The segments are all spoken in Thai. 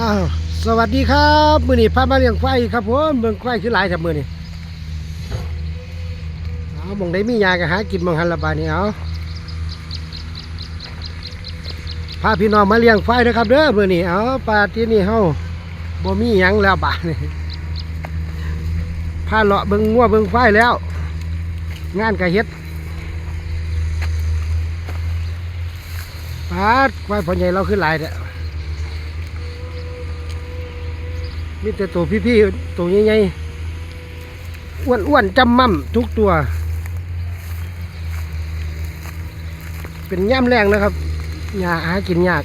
อ้าวสวัสดีครับมือนี้พามาเลี้ยงควายครับผมเบิ่งควายคือหลายครับมือนี้เอาหมองได้มียาก็หากินหมองหันละบานี้เอาพาพี่น้องมาเลี้ยงควายนะครับเด้อมือนี้เอาปลาที่นี่เฮาบ่มีหยังแล้วบานี้พาเลาะเบิ่งงัวเบิ่งควายแล้ว งานก็เฮ็ดปาดควายพ่อใหญ่เราคือหลายเด้อ มีแต่ตัวพี่ๆตัวใหญ่ๆอ้วนๆจำมั่มทุกตัว เป็นย่ำแรงนะครับหญ้าหากินยาก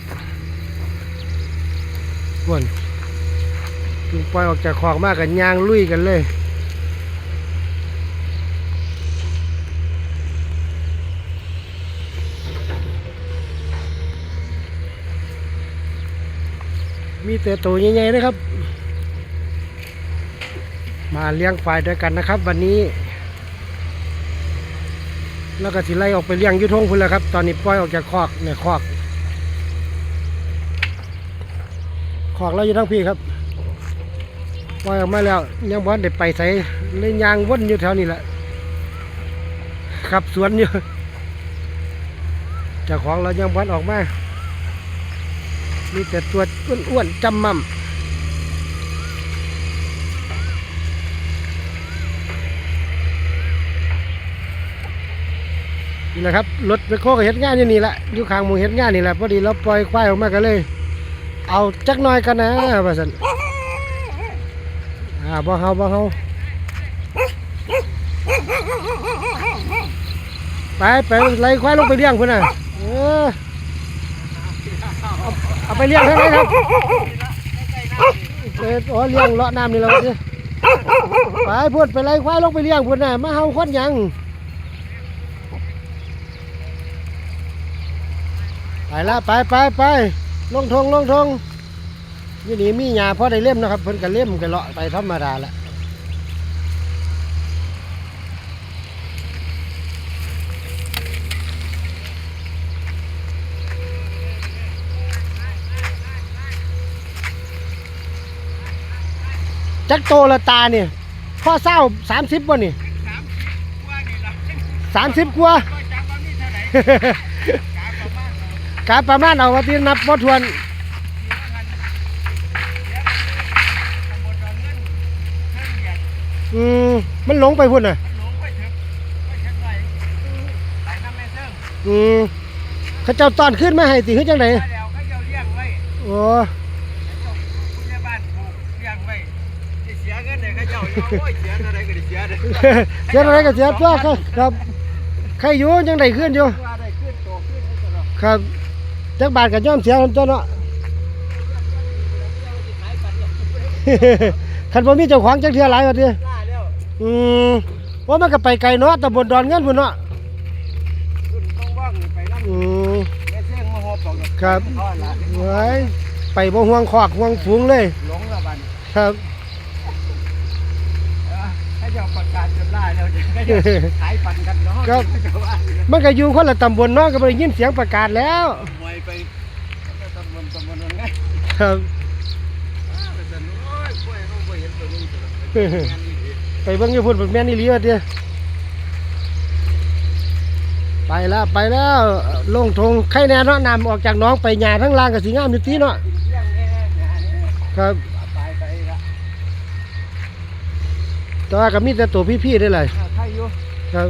อ้วนปล่อยออกจากคอกมากกันยางลุยกันเลยมีแต่ตัวใหญ่ๆนะครับ มาเลี้ยงควายด้วยกันนะครับ วันนี้ แล้วก็สิไล่ออกไปเลี้ยงยุทงพุ่นแล้วครับ ตอนนี้ปล่อยออกจากคอกเนี่ยคอกคอกเราอยู่ทั้งพี่ครับปล่อยออกมาแล้วยังบ่ได้ไปใส่เลยยางวนอยู่แถวนี้แหละขับสวนอยู่จ้าของเรายังบ่ออกมามีแต่ตัวอ้วนๆจำมั่ม นี่แหละครับรถไปโคกับเฮ็ดงานอยู่นี่แหละอยู่ข้างมูเฮ็ดงานนี่แหละพอดีเราปล่อยควายออกมากันเลย เอาจักหน่อยกันนะว่าซั่นอ่าบ่เฮาบ่เฮาไปไปไล่ควายลงไปเลี้ยงพุ่นน่ะเออเอาไปเลี้ยงทางไหนครับเอออ๋อเลี้ยงเลาะน้ำนี่แล้วไปพูดไปไล่ควายลงไปเลี้ยงพุ่นน่ะมาเฮาคนยัง ละไปไปไปลงทงลงทงยี่นี่มีหยาพอได้เล่มนะครับเพิ่นก็เล่มก็เลาะไปธรรมดาละจักโตละตาเนี่ยพ่อเศร้าสามสิบวันนี่สามสิบกว่า กาประมาณเอาว่าที่นับบ่ทวนอืมมันหลงไปพุ่นน่ะอืมเขาเจ้าตอนขึ้นมาให้ติขึ้นจังไดโอ้เสียอะไรก็เสียตัวครับ ครับ ใครอยู่จังไดขึ้นอยู่ครับ จักบาทกับย่อมเสียตัวเนาะคันบ่มีเจ้าของจักเทื่อหลายว่าติอืมว่ามันก็ไปไกลเนาะตำบลดอนเงินพุ่นเนาะอืมครับ ไว้ไปบ่ห่วงคอกห่วงฝูงเลย หลงแล้วบัดนครับถ้าเจ้า ประกาศจนล่าแล้วก็จะขายปันกันเนาะครับเจ้าว่ามันก็อยู่คนละตำบลเนาะก็บ่ได้ยินเสียงประกาศแล้วมวยไปก็ตำบลตำบลนั่นไงครับไปสนุโอ้ยกล้วยเขาบ่เห็นตัวนี้ตัวละงานนี้ดิไปเบิ่งอยู่พุ่นแม่นอีหลีว่าติไปแล้วไปแล้วลงทงไข่แน่เนาะน้ำออกจากหน้องไปหญ้าทั้งล่างก็สิงามอยู่ติเนาะกินเที่ยงแน่งานนี้ครับ ตายไปละ แต่ว่าก็มีแต่ตัวพี่ๆได้เลยถ้าใครอยู่ครับ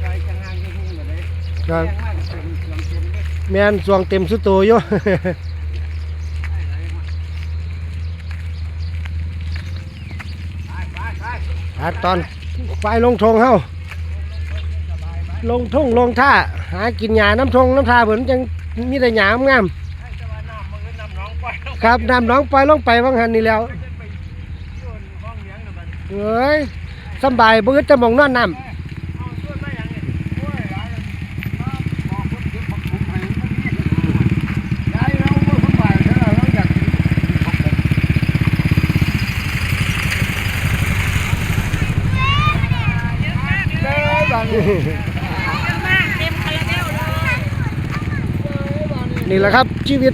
ใจจังงานยังหูอยู่เลยครับ แรงมากเต็มเต็มเต็มเลยแม่นสวงเต็มสุดโตวอยู่ ไปไปไป อาตอนไฟลงทงเฮาลงทุ่งลงท่า หากินหญ้าน้ำทงน้ำท่าเพิ่นจังมีแต่หญ้างามให้จะว่าน้ำมันก็น้ำหน้องไปแล้วๆครับน้ำหน้องปล่อยลงไปว่างหันนี่แล้ว เฮ้ยสบายบื้อจะมองนอนน้ำนี่แหละครับ ชีวิต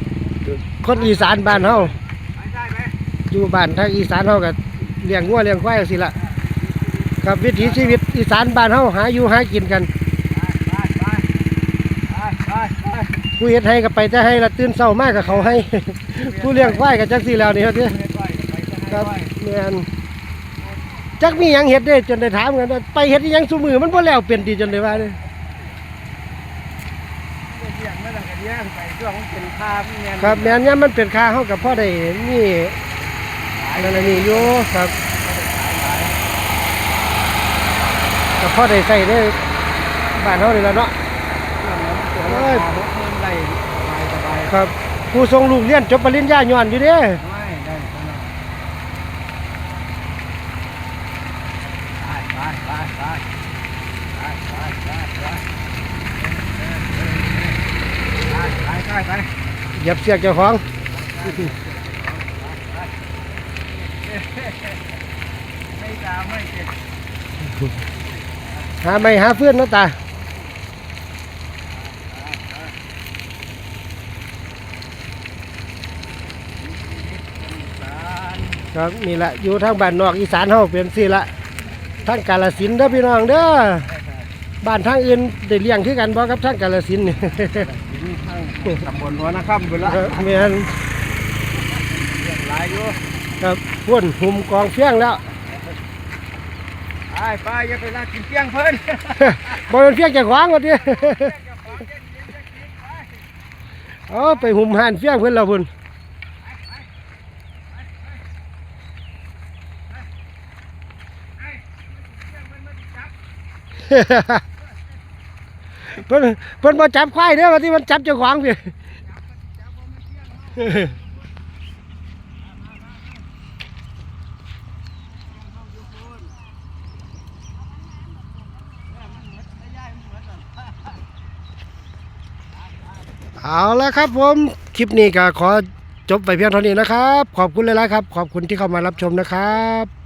คนอีสานบ้านเฮาอยู่บ้านทางอีสานเฮากับ เลี้ยงงัวเลี้ยงควายจังซี่ล่ะครับวิถีชีวิตอีสานบ้านเฮาหาอยู่หากินกันผู้เฮ็ดให้ก็ไปแต่ให้ละตื่นเช้ามากกับเขาให้ ผู้เลี้ยงควายก็จังซี่แล้วนี่ครับเด้ไปไปไปไปครับแม่นจักมียังเฮ็ดเด้จนได้ถามกันไปเฮ็ดอีหยังซุมือมันบ่แล้วเป็นดีจนได้ว่าเลยงไม่ต้องกันเลี้ยงไปช่วงมันเป็นคาพี่เงี้ยครับแม่นยามมันเป็นค่าเฮาก็พอได้มีนั่ นั่นนี่อยู่ครับแต่พ่อได้ใส่ได้บ้านเขาเลยแล้วเนาะครับผู้ทรงลูกเลี้ยนจบปริญญาย่อนอยู่เด้เหยียบเสียกเจ้าของ ไม่ดาวไม่เจ็บหาไม่หาเพื่อนเนาะตาสารครับนี่ละอยู่ทางบ้านนอกอีสานเฮาเป็นสิละทางกาลสินธุ์เด้อพี่น้องเด้อบ้านทางอื่นได้เลี้ยงคือกันบ่ครับทางกาลสินธุ์นี่ถึงข้างตำบลหัวนาค่ำบุญละครับแม่นเรียกหลายอยู่ ครับพ่นหุ่มกองเฟียงแล้วไปไปอย่าไปลากกินเปี้ยงเพิ่นบ่เป็นเฟียงเจ้าของว่าติเอาไปหุ่มห่านเฟียงเพิ่นแล้วพุ่นเพิ่นเพิ่นบ่จับควายเด้อว่าที่มันจับเจ้าของพี่ เอาละครับผมคลิปนี้ก็ขอจบไปเพียงเท่านี้นะครับ ขอบคุณเลยละครับ ขอบคุณที่เข้ามารับชมนะครับ